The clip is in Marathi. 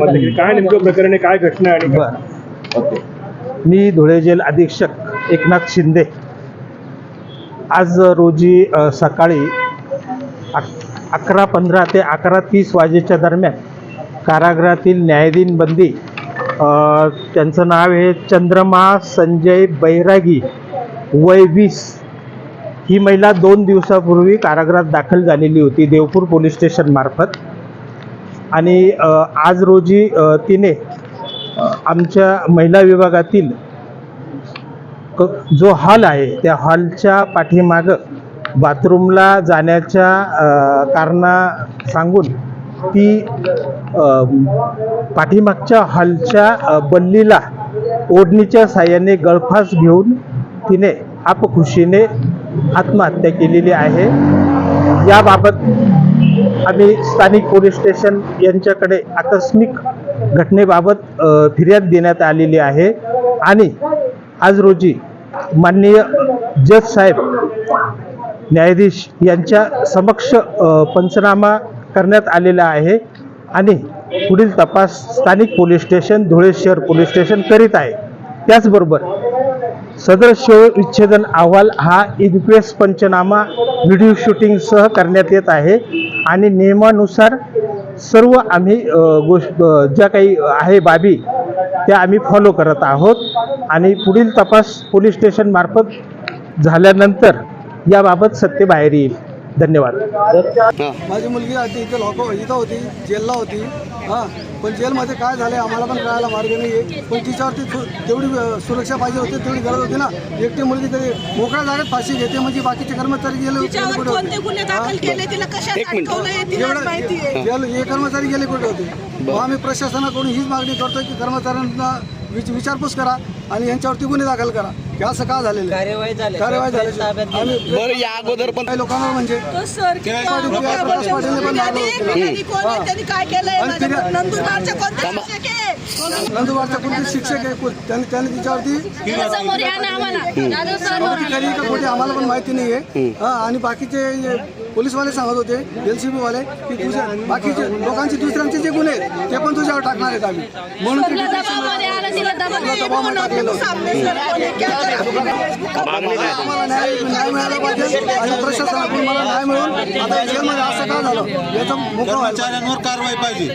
काय नेमकं प्रकरण आहे काय घटना आणि बर. ओके. मी धुळे जेल अधीक्षक एकनाथ शिंदे. आज रोजी सकाळी अक अकरा पंधरा ते अकरा तीस वाजेच्या दरम्यान कारागृहातील न्यायाधीन बंदी त्यांचं नाव आहे चंद्रमा संजय बैरागी वय वीस. ही महिला दोन दिवसापूर्वी कारागृहात दाखल झालेली होती देवपूर पोलीस स्टेशन मार्फत. आणि आज रोजी तिने आमच्या महिला विभागातील क जो हॉल आहे त्या हॉलच्या पाठीमागं बाथरूमला जाण्याच्या कारणा सांगून ती पाठीमागच्या हॉलच्या बल्लीला ओढणीच्या साह्याने गळफास घेऊन तिने आपखुशीने आत्महत्या केलेली आहे. याबाबत आम्ही स्थानिक पोलीस स्टेशन यांच्याकडे आकस्मिक घटनेबाबत फिर्याद देण्यात आलेली आहे. आणि आज रोजी माननीय जज साहेब न्यायाधीश यांच्या समक्ष पंचनामा करण्यात आलेला आहे आणि पुढील तपास स्थानिक पोलीस स्टेशन धुळे शहर पोलीस स्टेशन करीत आहे. त्याचबरोबर सदर शव विच्छेदन अहवाल हा इन्क्वेस्ट पंचनामा व्हिडिओ शूटिंगसह करण्यात येत आहे. आणि नियमानुसार सर्व आम्ही गोष्ट ज्या काही आहे बाबी त्या आम्ही फॉलो करत आहोत. आणि पुढील तपास पोलीस स्टेशनमार्फत झाल्यानंतर याबाबत सत्य बाहेर येईल. धन्यवाद. माझी मुलगी आधी इथं लॉक इथं होती जेलला होती. हां पण जेलमध्ये काय झालं आम्हाला पण कळायला मार्ग नाही आहे पण तिच्यावरती थो- तेवढी सुरक्षा पाहिजे होती तेवढी गरज होती ना. एकटी मुलगी तरी मोकळ्या जागेत फाशी घेते म्हणजे बाकीचे कर्मचारी गेले कुठे कोणते होते गुन्हे दाखल केले तिला कशात अटकवलंय तिला माहिती आहे गेले हे कर्मचारी गेले कुठे होते? आम्ही प्रशासनाकडून हीच मागणी करतोय की कर्मचाऱ्यांना विच- विचारपूस करा आणि यांच्यावरती गुन्हे दाखल करा हे असं का झालेलं आहे? कार्यवाही झाली कार्यवाही झाली आम्ही बरं या अगोदर पण काही लोकांना म्हणजे तो सर किती पाटील, आरोप आहे. प्रकाश पाटीलने पण त्यांनी- मारलं होतं. त्यांनी कोण आहे? त्यांनी काय केलंय आणि माझ्या तिने- नंदुरबारच्या कोणत्या शिक्षक आहे? नंदुबारचा कोणते शिक्षक आहे कोण- त्यांनी त्यांनी तिच्यावरती समोर या ना आम्हाला दादा समोर का पण माहिती नाही आहे हा, आणि बाकीचे जे पोलीसवाले सांगत होते एल सी बी वाले की तुझ्या बाकीचे लोकांचे दुसऱ्यांचे जे गुन्हे आहेत, ते पण तुझ्यावर टाकणार आहेत आम्ही. म्हणून ते दबावामध्ये टाकलेलं होतं. न्याय न्याय मिळाला पाहिजे आणि प्रशासनाकडून मला न्याय मिळून आता जेलमध्ये असं का झालं? याचा पाहिजे. कर्मचाऱ्यांवर कारवाई पाहिजे.